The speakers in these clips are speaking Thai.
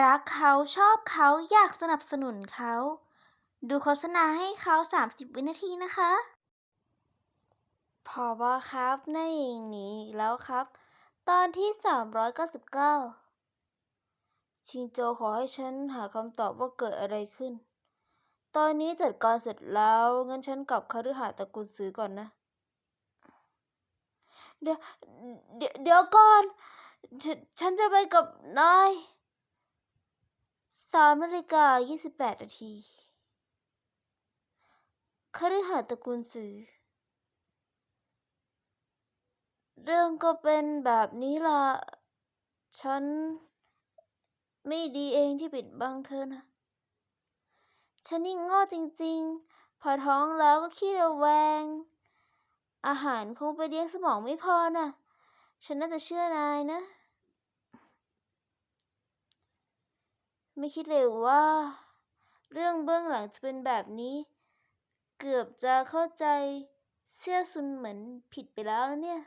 รักเขาชอบเขาอยากสนับสนุนเขา ดูโฆษณาให้เขา 30 วินาทีนะคะพอบอครับนายหญิงหนีอีกแล้วครับ ตอนที่ 399 ชิงโจขอให้ฉันหาคำตอบว่าเกิดอะไรขึ้น ตอนนี้จัดการเสร็จแล้ว งั้นฉันกลับคฤหาสน์ตระกูลซื้อก่อนนะ เดี๋ยวเดี๋ยวก่อนฉนฉันจะไปกับนาย สามนาฬิกายี่สิบแปดนาทีคฤหาสน์ตระกูลสือเรื่องก็เป็นแบบนี้ล่ะ ฉันไม่ดีเองที่ปิดบังเธอนะ ฉันนี่ง่จริงๆ พอท้องแล้วก็ขี้ระแวง อาหารคงไปเลี้ยงสมองไม่พอน่ะฉันน่าจะเชื่อนายนะ ไม่คิดเลยว่า เรื่องเบื้องหลังจะเป็นแบบนี้ เกือบจะเข้าใจเสี่ยซุนเหมือนผิดไปแล้วเนี่ย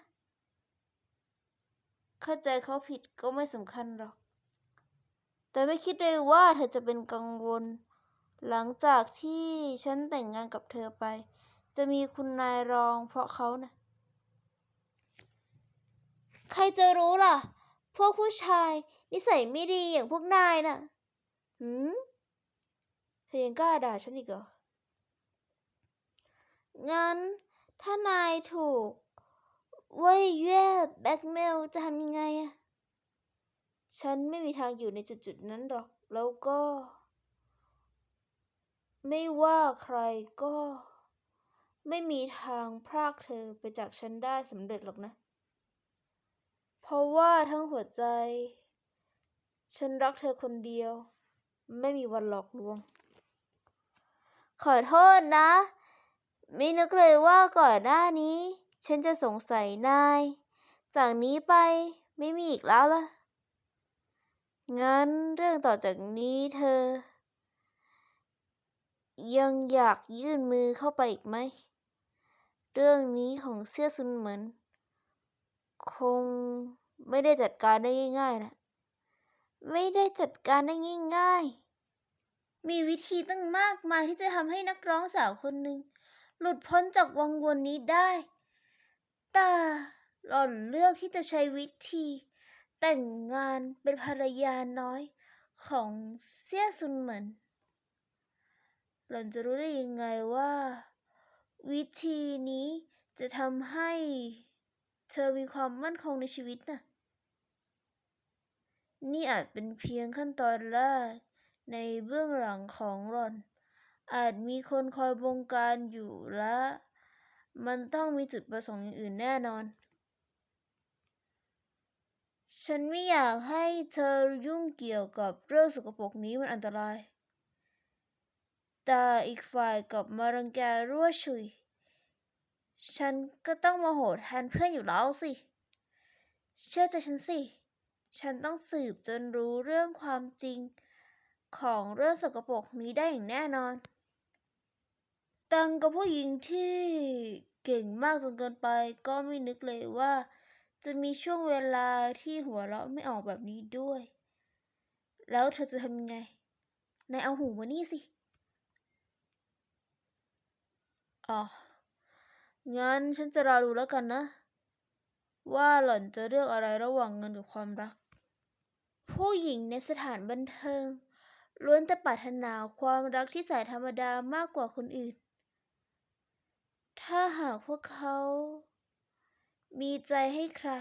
เข้าใจเขาผิดก็ไม่สำคัญหรอก แต่ไม่คิดเลยว่าเธอจะเป็นกังวล หลังจากที่ฉันแต่งงานกับเธอไป จะมีคุณนายรองเพราะเขานะใครจะรู้ล่ะ พวกผู้ชายนิสัยไม่ดีอย่างพวกนายน่ะ หืมเธอยังกล้าด่าฉันอีกเหรอ งั้น ถ้านายถูกเว่ยเย่แบล็กเมลจะทำยังไงอะฉันไม่มีทางอยู่ในจุดๆนั้นหรอก แล้วก็ ไม่ว่าใครก็ ไม่มีทางพรากเธอไปจากฉันได้สำเร็จหรอกนะ เพราะว่าทั้งหัวใจ ฉันรักเธอคนเดียว ไม่มีวันหลอกลวง ขอโทษนะ ไม่นึกเลยว่าก่อนหน้านี้ ฉันจะสงสัยนาย จากนี้ไปไม่มีอีกแล้วล่ะ งั้นเรื่องต่อจากนี้เธอ ยังอยากยื่นมือเข้าไปอีกไหม เรื่องนี้ของเสี่ยซุนเหมินคงไม่ได้จัดการได้ง่ายๆนะ ไม่ได้จัดการได้ง่ายๆ มีวิธีตั้งมากมายที่จะทำให้นักร้องสาวคนหนึ่งหลุดพ้นจากวังวนนี้ได้ แต่หล่อนเลือกที่จะใช้วิธี แต่งงานเป็นภรรยาน้อยของเสี่ยซุนเหมินหล่อนจะรู้ได้ยังไงว่า วิธีนี้จะทำให้เธอมีความมั่นคงในชีวิตน่ะ นี่อาจเป็นเพียงขั้นตอนแรก ในเบื้องหลังของหล่อน อาจมีคนคอยบงการอยู่และ มันต้องมีจุดประสงค์อย่างอื่นแน่นอน ฉันไม่อยากให้เธอยุ่งเกี่ยวกับเรื่องสกปรกนี้มันอันตราย แต่อีกฝ่ายกลับมารังแกรั่วฉุย ฉันก็ต้องโมโหดแทนเพื่อนอยู่แล้วสิ เชื่อใจฉันสิ ฉันต้องสืบจนรู้เรื่องความจริง ของเรื่องสกปรกนี้ได้อย่างแน่นอน ตังกับผู้หญิงที่เก่งมากจนเกินไป ก็ไม่นึกเลยว่า จะมีช่วงเวลาที่หัวเราะไม่ออกแบบนี้ด้วย แล้วเธอจะทำยังไงนายเอาหูมานี่สิอ๋อ งั้นฉันจะรอดูแล้วกันนะ ว่าหล่อนจะเลือกอะไรระหว่างเงินกับความรัก ผู้หญิงในสถานบันเทิง ล้วนแต่ปรารถนาความรักที่แสนธรรมดามากกว่าคนอื่น ถ้าหากพวกเขา มีใจให้ใคร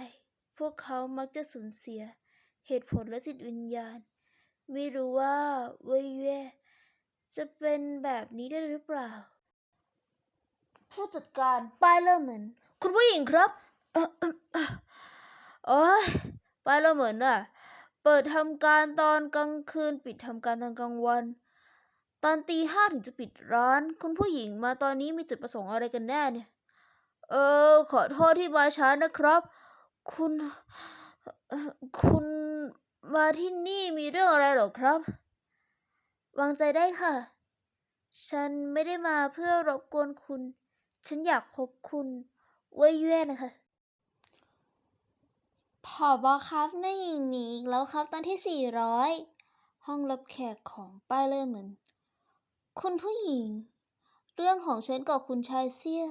พวกเขามักจะสูญเสีย เหตุผลและจิตวิญญาณ ไม่รู้ว่าเวยเย่จะเป็นแบบนี้ได้หรือเปล่า ผู้จัดการป้ายเลอร์เหมือน คุณผู้หญิงครับ เอ่อเออเออโอ้ยป้ายเลอร์เหมือนน่ะ เปิดทำการตอนกลางคืนปิดทำการตอนกลางวัน ตอนตีห้าถึงจะปิดร้าน คุณผู้หญิงมาตอนนี้มีจุดประสงค์อะไรกันแน่เนี่ย เออ ขอโทษที่มาช้านะครับ คุณ คุณมาที่นี่มีเรื่องอะไรเหรอครับ วางใจได้ค่ะ ฉันไม่ได้มาเพื่อรบกวนคุณ ฉันอยากพบคุณเว่ยเย่นะคะ ผอบอครับนายหญิงหนีอีกแล้วครับตอนที่สี่ร้อยห้องรับแขกของป้ายเล่เหมือน คุณผู้หญิง เรื่องของฉันกับคุณชายเสี้ย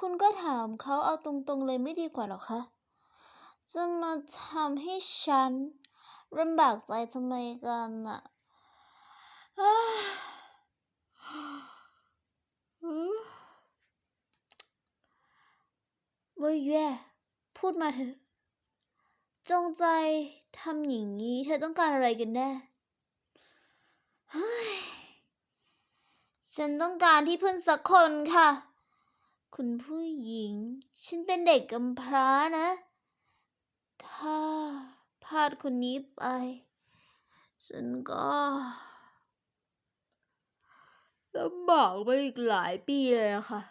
คุณก็ถามเขาเอาตรงๆเลยไม่ดีกว่าหรอคะ จะมาทำให้ฉันลำบากใจทำไมกันน่ะอ้าอือเว้ยแย่พูดมาเถอะ จงใจทำอย่างนี้ เธอต้องการอะไรกันแน่เฮ้ยฉันต้องการที่พึ่งสักคนค่ะ คุณผู้หญิง ฉันเป็นเด็กกำพร้านะ ถ้าพลาดคนนี้ไป ฉันก็ลำบากไปอีกหลายปีเลยค่ะ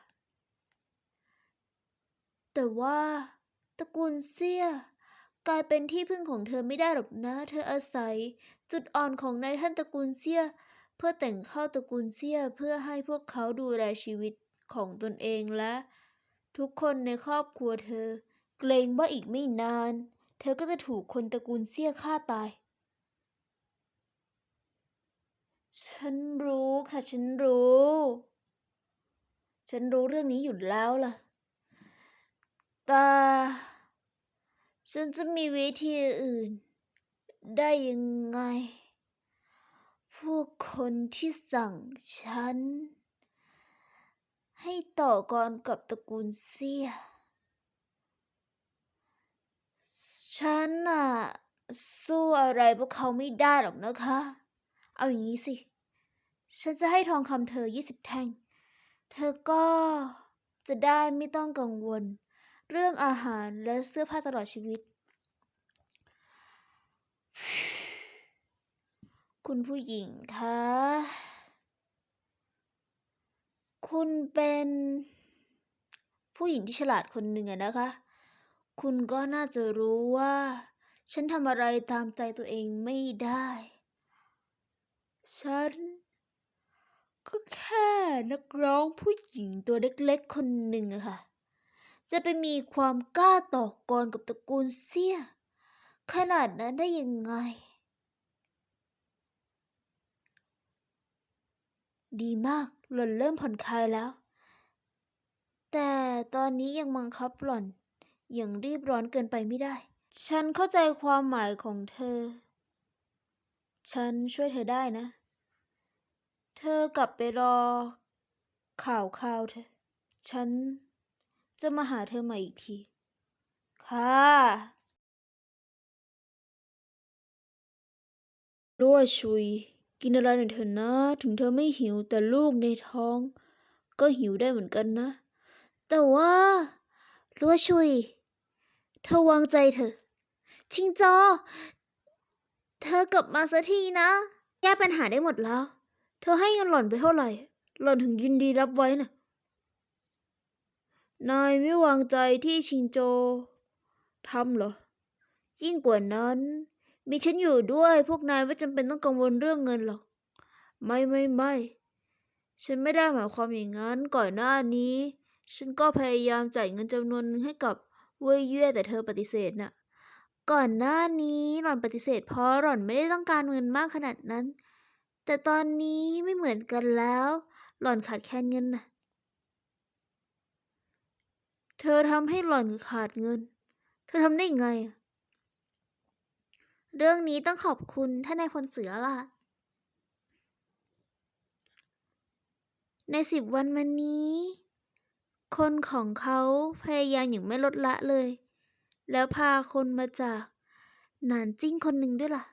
แต่ว่าตระกูลเซี่ย กลายเป็นที่พึ่งของเธอไม่ได้หรอกนะ เธออาศัย จุดอ่อนของนายท่านตระกูลเซี่ยเพื่อแต่งเข้าตระกูลเซี่ยเพื่อให้พวกเขาดูแลชีวิตของตนเองและ ทุกคนในครอบครัวเธอ เกรงว่าอีกไม่นาน เธอก็จะถูกคนตระกูลเซี่ยฆ่าตาย ฉันรู้ค่ะฉันรู้ ฉันรู้เรื่องนี้อยู่แล้วล่ะ แต่ ฉันจะมีวิธีอื่น ได้ยังไง พวกคนที่สั่งฉัน ให้ต่อกรกับตระกูลเซีย ฉันน่ะ สู้อะไรพวกเขาไม่ได้หรอกนะคะ เอาอย่างนี้สิ ฉันจะให้ทองคำเธอยี่สิบแท่ง เธอก็จะได้ไม่ต้องกังวล เรื่องอาหารและเสื้อผ้าตลอดชีวิต คุณผู้หญิงคะ คุณเป็นผู้หญิงที่ฉลาดคนหนึ่งอะนะคะ คุณก็น่าจะรู้ว่า ฉันทำอะไรตามใจตัวเองไม่ได้ ฉันก็แค่นักร้องผู้หญิงตัวเล็กๆคนหนึ่งอะค่ะ จะไปมีความกล้าต่อกรกับตระกูลเซี่ยขนาดนั้นได้ยังไง ดีมากหล่อนเริ่มผ่อนคลายแล้ว แต่ตอนนี้ยังบังคับหล่อนอย่างรีบร้อนเกินไปไม่ได้ ฉันเข้าใจความหมายของเธอ ฉันช่วยเธอได้นะ เธอกลับไปรอข่าวข่าวเธอะฉัน จะมาหาเธอใหม่อีกที ค่ะรั่วชุย กินอะไรหน่อยเถอะนะ ถึงเธอไม่หิวแต่ลูกในท้อง ก็หิวได้เหมือนกันนะ แต่ว่ารั่วชุย เธอวางใจเถอะชิงจอ เธอกลับมาสักทีนะ แก้ปัญหาได้หมดแล้ว เธอให้เงินหล่อนไปเท่าไหร่ หล่อนถึงยินดีรับไว้น่ะ นายไม่วางใจที่ชิงโจทำเหรอ ยิ่งกว่านั้น มีฉันอยู่ด้วยพวกนายไม่จำเป็นต้องกังวลเรื่องเงินหรอก ไม่ไม่ไม่ฉันไม่ได้หมายความอย่างนั้นก่อนหน้านี้ ฉันก็พยายามจ่ายเงินจำนวนหนึ่งให้กับเว่ยเย่แต่เธอปฏิเสธน่ะ ก่อนหน้านี้หล่อนปฏิเสธเพราะหล่อนไม่ได้ต้องการเงินมากขนาดนั้น แต่ตอนนี้ไม่เหมือนกันแล้ว หล่อนขาดแคลนเงินน่ะ เธอทำให้หล่อนขาดเงิน เธอทำได้ไงอะเรื่องนี้ต้องขอบคุณท่านนายพลเสือล่ะ ในสิบวันมานี้ คนของเขาพยายามอย่างไม่ลดละเลย แล้วพาคนมาจากหนานจิ้งคนหนึ่งด้วยล่ะ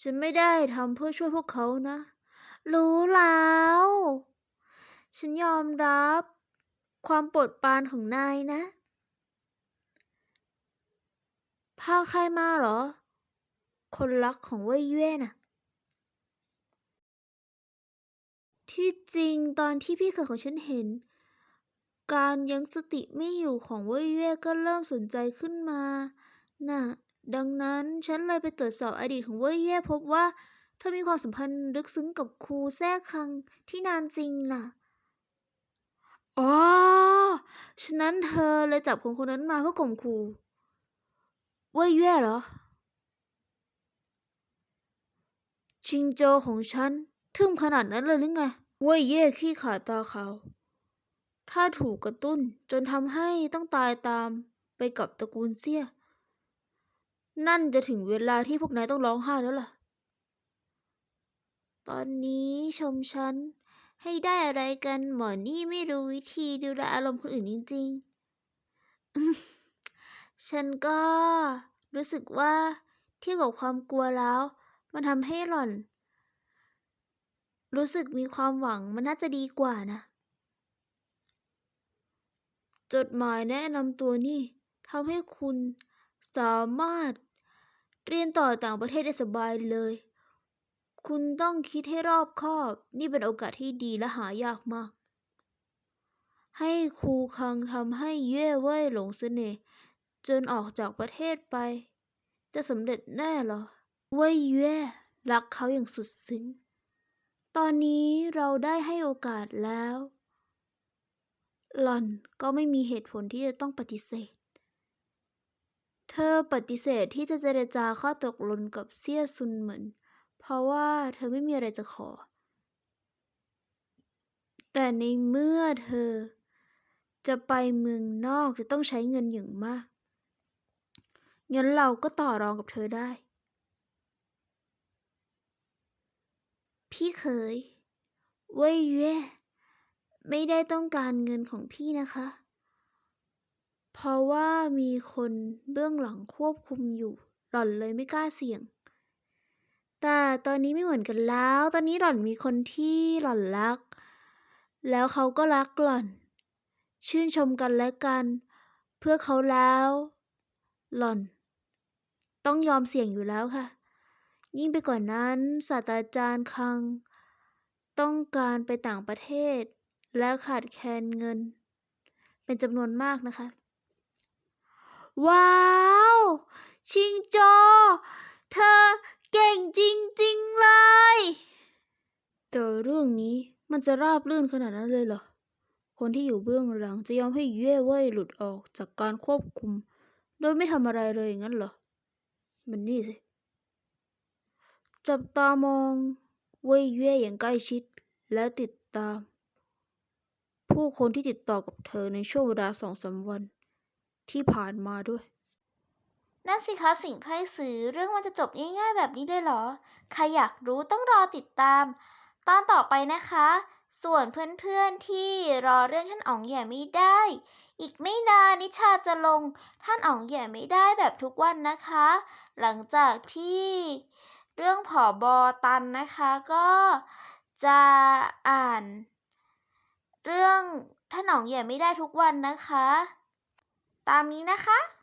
ฉันไม่ได้ทำเพื่อช่วยพวกเขานะ รู้แล้ว ฉันยอมรับ ความโปรดปรานของนายนะ พาใครมาเหรอ คนรักของเว่ยเย่น่ะ ที่จริงตอนที่พี่เขยของฉันเห็น การยังสติไม่อยู่ของเว่ยเย่ก็เริ่มสนใจขึ้นมา น่ะ ดังนั้นฉันเลยไปตรวจสอบอดีตของเว่ยเย่พบว่าเธอมีความสัมพันธ์ลึกซึ้งกับครูแท้คังที่นานจริงน่ะ อ๋อ ฉะนั้นเธอเลยจับคนคนนั้นมาเพื่อข่มขู่เว่ยเย่เหรอ ชิงโจของฉัน ทึ่มขนาดนั้นเลยหรือไงเว่ยเย่ขี้ขาดตาขาว ถ้าถูกกระตุ้นจนทำให้ต้องตายตามไปกับตระกูลเซี่ยนั่นจะถึงเวลาที่พวกนายต้องร้องไห้แล้วล่ะ ตอนนี้ชมฉัน ให้ได้อะไรกันหมอนี่ไม่รู้วิธีดูแลอารมณ์คนอื่นจริงๆ ฉันก็รู้สึกว่าเทียบกับความกลัวแล้ว มันทำให้หล่อน รู้สึกมีความหวังมันน่าจะดีกว่านะ จดหมายแนะนำตัวนี่ทำให้คุณสามารถเรียนต่อต่างประเทศได้สบายเลย คุณต้องคิดให้รอบคอบ นี่เป็นโอกาสที่ดีและหายากมาก ให้ครูคังทำให้เย่เว่ยหลงเสน่ห์จนออกจากประเทศไป จะสำเร็จแน่หรอ เว่ยเย่รักเขาอย่างสุดซึ้ง ตอนนี้เราได้ให้โอกาสแล้ว หล่อนก็ไม่มีเหตุผลที่จะต้องปฏิเสธ เธอปฏิเสธที่จะเจรจาข้อตกลงกับเซี่ยซุนเหมิน เพราะว่าเธอไม่มีอะไรจะขอ แต่ในเมื่อเธอจะไปเมืองนอกจะต้องใช้เงินอย่างมาก งั้นเราก็ต่อรองกับเธอได้ พี่เขยเว่ยเย่ไม่ได้ต้องการเงินของพี่นะคะ เพราะว่ามีคนเบื้องหลังควบคุมอยู่ หล่อนเลยไม่กล้าเสี่ยง แต่ตอนนี้ไม่เหมือนกันแล้ว ตอนนี้หล่อนมีคนที่หล่อนรัก แล้วเขาก็รักหล่อน ชื่นชมกันและกัน เพื่อเขาแล้ว หล่อน ต้องยอมเสี่ยงอยู่แล้วค่ะ ยิ่งไปกว่านั้นศาสตราจารย์คัง ต้องการไปต่างประเทศ และขาดแคลนเงิน เป็นจำนวนมากนะคะ ว้าว ชิงโจ เธอ เก่งจริง ๆ เลย แต่เรื่องนี้มันจะราบรื่นขนาดนั้นเลยเหรอ คนที่อยู่เบื้องหลังจะยอมให้เย่เว่ยหลุดออกจากการควบคุม โดยไม่ทำอะไรเลยงั้นเหรอ มันนี่สิ จับตามองเว่ยเย่อย่างใกล้ชิดและติดตาม ผู้คนที่ติดต่อกับเธอในช่วงเวลาสองสามวันที่ผ่านมาด้วย นั่นสิคะสิ่งไพ่สื่อเรื่องมันจะจบง่ายๆแบบนี้เลยเหรอ ใครอยากรู้ต้องรอติดตาม ตอนต่อไปนะคะ ส่วนเพื่อนๆที่รอเรื่องท่านอ๋องแย่ไม่ได้ อีกไม่นานนิชาจะลงท่านอ๋องแย่ไม่ได้แบบทุกวันนะคะ หลังจากที่เรื่องผอบอตันนะคะก็จะอ่าน เรื่องท่านอ๋องแย่ไม่ได้ทุกวันนะคะ ตามนี้นะคะ